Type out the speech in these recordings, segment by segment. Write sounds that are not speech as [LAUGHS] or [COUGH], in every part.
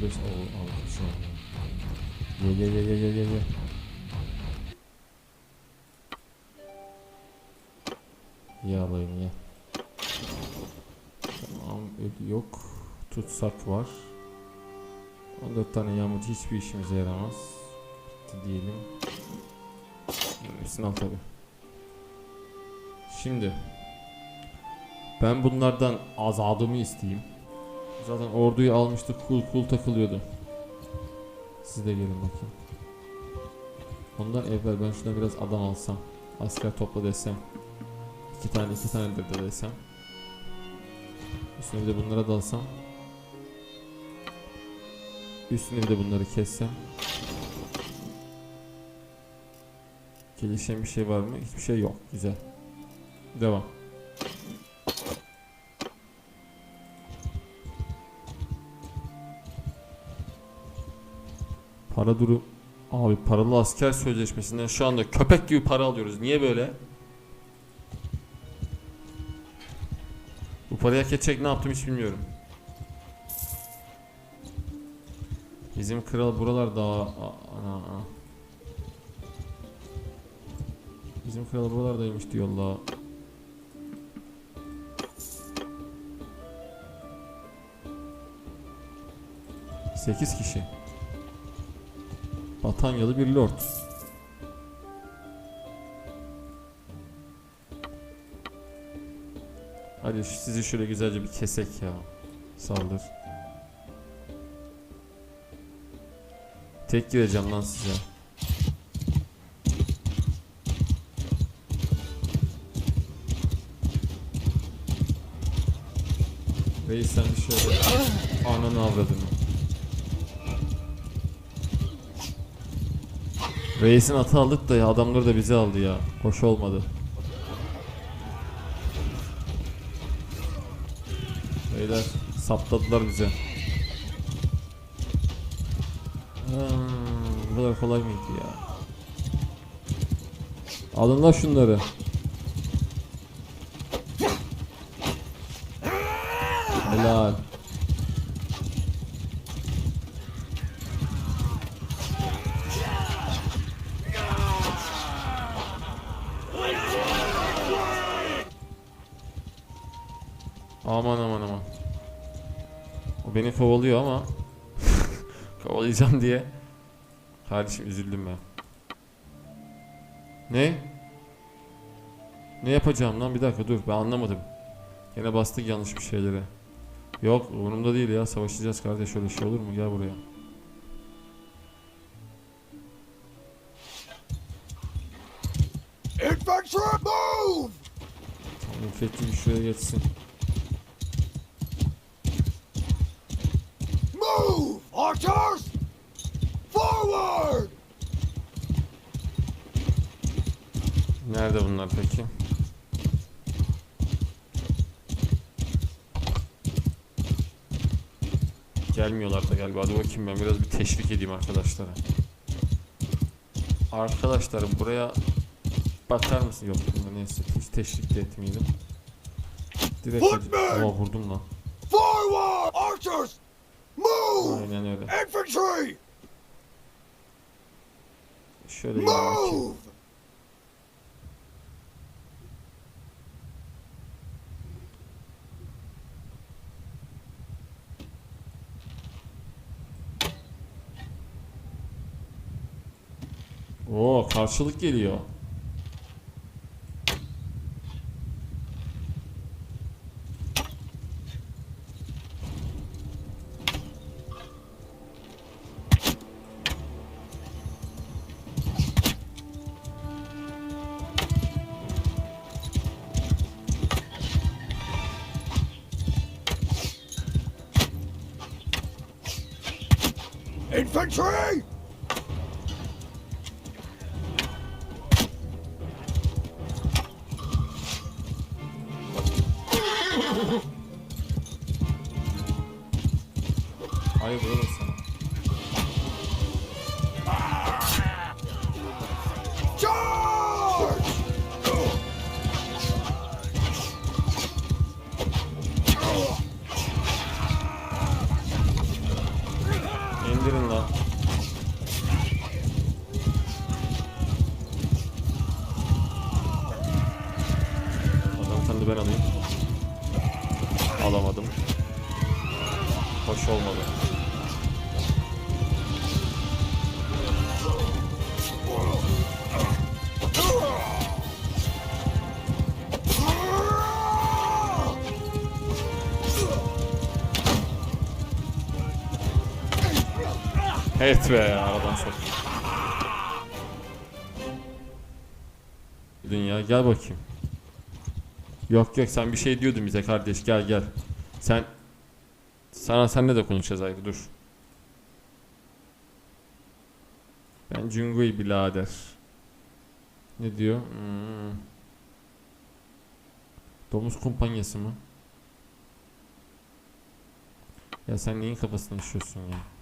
35 al aldım şu an. Ye ye ye ye ye ye. Ye alayım ye. Tamam ödü yok. Tutsak var. 14 tane yağmurcu hiçbir işimize yaramaz. Bitti diyelim. Hepsini al tabi. Şimdi ben bunlardan azadımı isteyeyim. Zaten orduyu almıştık kul kul takılıyordu. Siz de gelin bakayım. Ondan evvel ben şuna biraz adam alsam. Asker topla desem. iki tane iki tane de, de desem. Üstüne bir de bunlara dalsam. Üstüne bir de bunları kessem. Gelişen bir şey var mı? Hiçbir şey yok. Güzel. Devam. Para durum. Abi paralı asker sözleşmesinden şu anda köpek gibi para alıyoruz. Niye böyle? Bu parayı hak edecek ne yaptım hiç bilmiyorum. Bizim kral buralarda a- ana. Bizim kral buralardaymış diyorlar. Sekiz kişi. Batanyalı bir lord. Hadi sizi şöyle güzelce bir kesek ya. Saldır. Tek gireceğim lan size. Reis sen bir şöyle ananı avradını. Reis'in atı aldık da ya adamları da bizi aldı ya. Hoş olmadı. Beyler saptadılar bize. Hmm, bu kadar kolay mıydı ya? Alın lan şunları. Helal. Aman aman aman. O beni kovalıyor ama [LAUGHS] kovalayacağım diye kardeşim üzüldüm ben. Ne? Ne yapacağım lan bir dakika dur ben anlamadım. Yine bastık yanlış bir şeylere. Yok umurumda değil ya savaşacağız kardeş öyle şey olur mu gel buraya. Infantry, move! Müfettiş bir şuraya geçsin. Move! Archers! Forward! Nerede bunlar peki? Gelmiyorlar da galiba. Hadi bakayım ben biraz bir teşvik edeyim arkadaşlara. Arkadaşlar buraya bakar mısın? Yok bunda neyse hiç teşvik de etmeyelim. Direkt! Oha vurdum lan. Forward! Archers! Move! Aynen öyle. Infantry, Şöyle move! Oo karşılık geliyor. Infantry! 힘들었나? Evet be aradan sok. Dünya gel bakayım. Yok yok sen bir şey diyordun bize kardeş gel gel. Sen sana senle de konuşacağız ayrı dur. Ben Cungui birader. Ne diyor? Hmm. Domuz kumpanyası mı? Ya sen neyin kafasını düşüyorsun ya?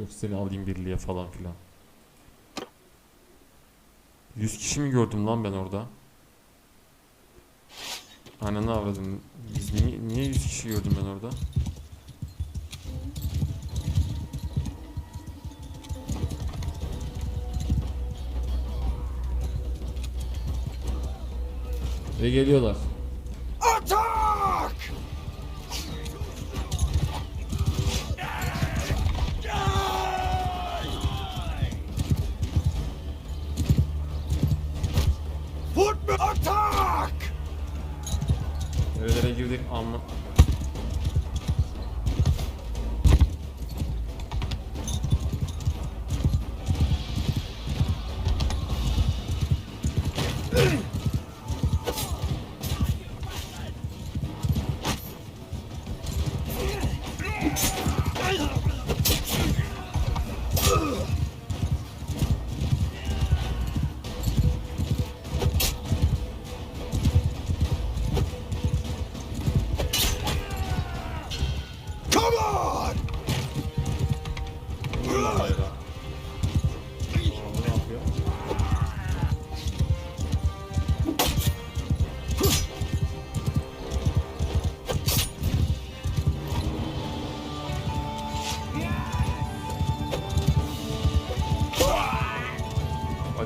Yok seni alayım birliğe falan filan. 100 kişi mi gördüm lan ben orada? Ananı avradım. Biz niye, niye 100 kişi gördüm ben orada? Ve geliyorlar.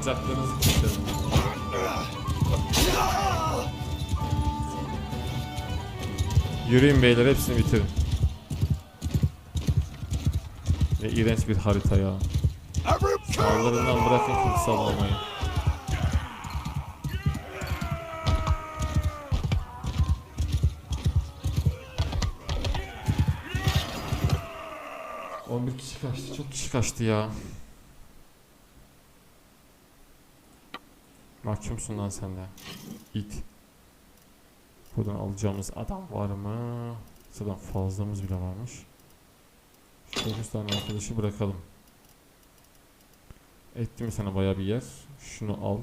Bacaklarınızı kilitledim. Yürüyün beyler hepsini bitirin. Ne iğrenç bir harita ya. Sağlarından bırakın. On bir kişi kaçtı. Çok kişi kaçtı ya. Mahkumsun lan sen de. İt. Buradan alacağımız adam var mı? Zaten fazlamız bile varmış. Şu 9 tane arkadaşı bırakalım. Etti mi sana baya bir yer? Şunu al.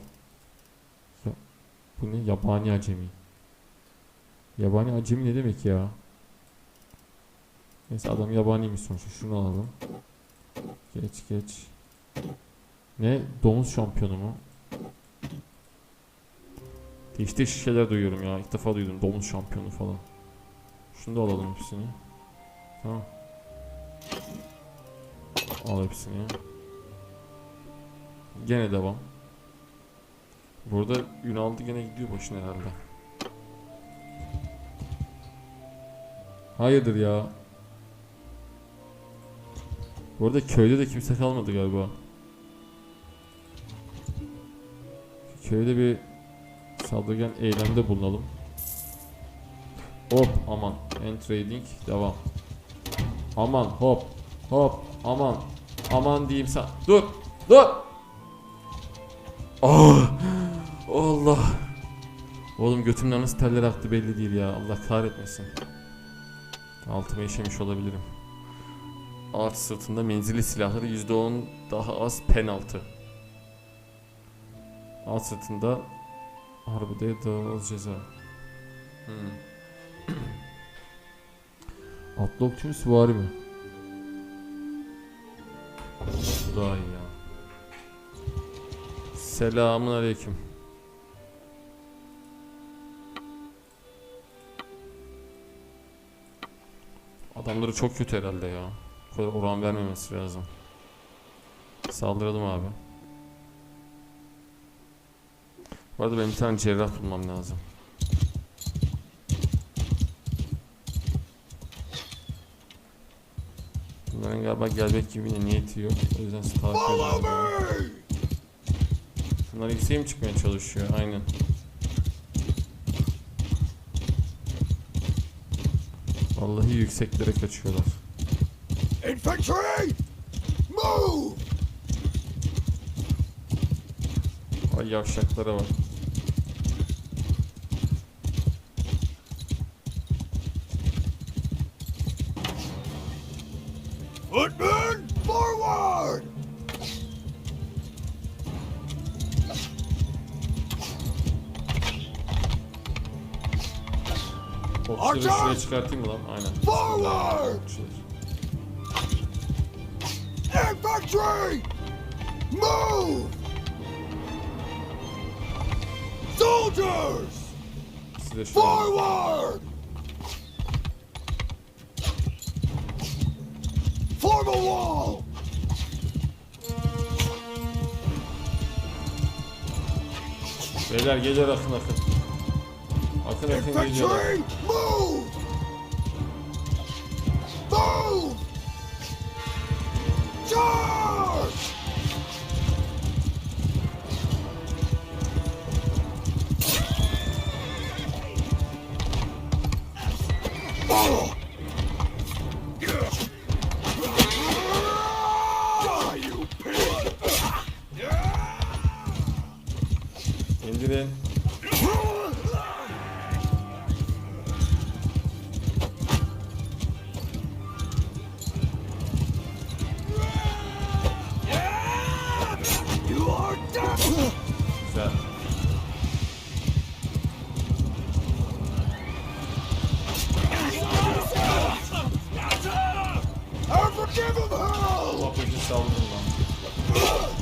Ya, bu ne? Yabani acemi. Yabani acemi ne demek ya? Neyse adam yabaniymiş sonuçta. Şunu alalım. Geç geç. Ne? Domuz şampiyonu mu? Değişik değişik şeyler duyuyorum ya. İlk defa duydum. Domuz şampiyonu falan. Şunu da alalım hepsini. Tamam. Al hepsini. Gene devam. Burada Ünal'da gene gidiyor boşuna herhalde. Hayırdır ya? Bu arada köyde de kimse kalmadı galiba. Köyde bir saldırgan eylemde bulunalım. Hop aman. End trading devam. Aman hop hop aman aman diyeyim sen. Dur dur. Ah Allah. Oğlum götümden nasıl teller aktı belli değil ya. Allah kahretmesin. Altıma işemiş olabilirim. Ağaç sırtında menzilli silahları %10 daha az penaltı. Ağaç sırtında harbide daha az ceza. Hmm. Atlı okçu mu süvari mi? Bu daha iyi ya. Selamun aleyküm. Adamları çok kötü herhalde ya. Bu kadar oran vermemesi lazım. Saldıralım abi. Bu arada benim bir tane cerrah bulmam lazım. Bunların galiba gelmek gibi bir niyeti yok. O yüzden sizi takip ediyorum. Mi çıkmaya çalışıyor? Aynen. Vallahi yükseklere kaçıyorlar. Infantry! Move! Ay yavşaklara bak. Footmen, forward! Okçuları Archer! şuraya çıkartayım mı lan? Aynen. Forward! Infantry! Move! Soldiers! Siz de şuraya. Forward! Form a wall! Beyler geliyor akın akın. Akın akın geliyorlar. Move! Move! Charge! gibi. Güzel. Unforgivable! Topu hiç aldım lan.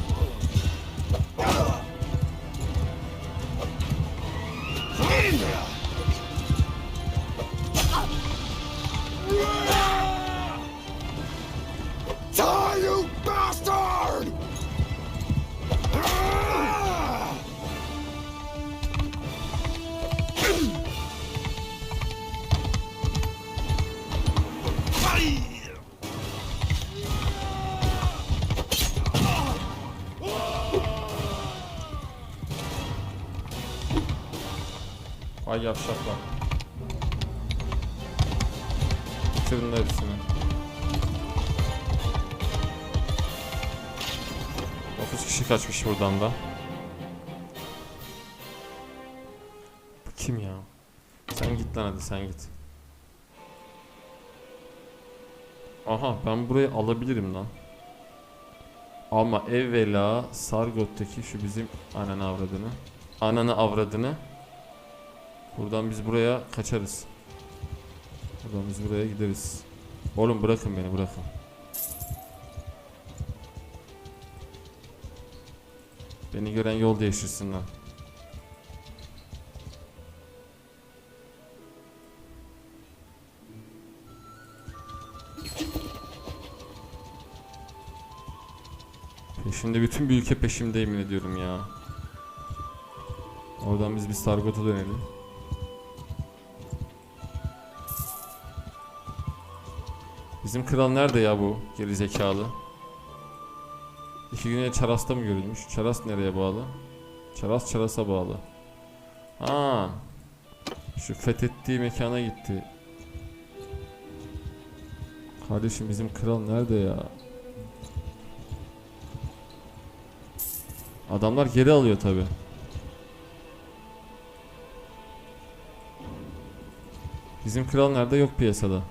Ay yavşaklar. Bitirin hepsini. Dokuz kişi kaçmış buradan da. Bu kim ya? Sen git lan hadi sen git. Aha ben burayı alabilirim lan. Ama evvela Sargot'taki şu bizim ananı avradını. Ananı avradını. Buradan biz buraya kaçarız. Buradan biz buraya gideriz. Oğlum bırakın beni bırakın. Beni gören yol değiştirsin lan. Peşimde bütün bir ülke peşimde yemin ediyorum ya. Oradan biz bir Sargot'a dönelim. Bizim kral nerede ya bu geri zekalı? İki güne Çaras'ta mı görülmüş? Çaras nereye bağlı? Çaras Çaras'a bağlı. Ha. Şu fethettiği mekana gitti. Kardeşim bizim kral nerede ya? Adamlar geri alıyor tabi. Bizim kral nerede yok piyasada.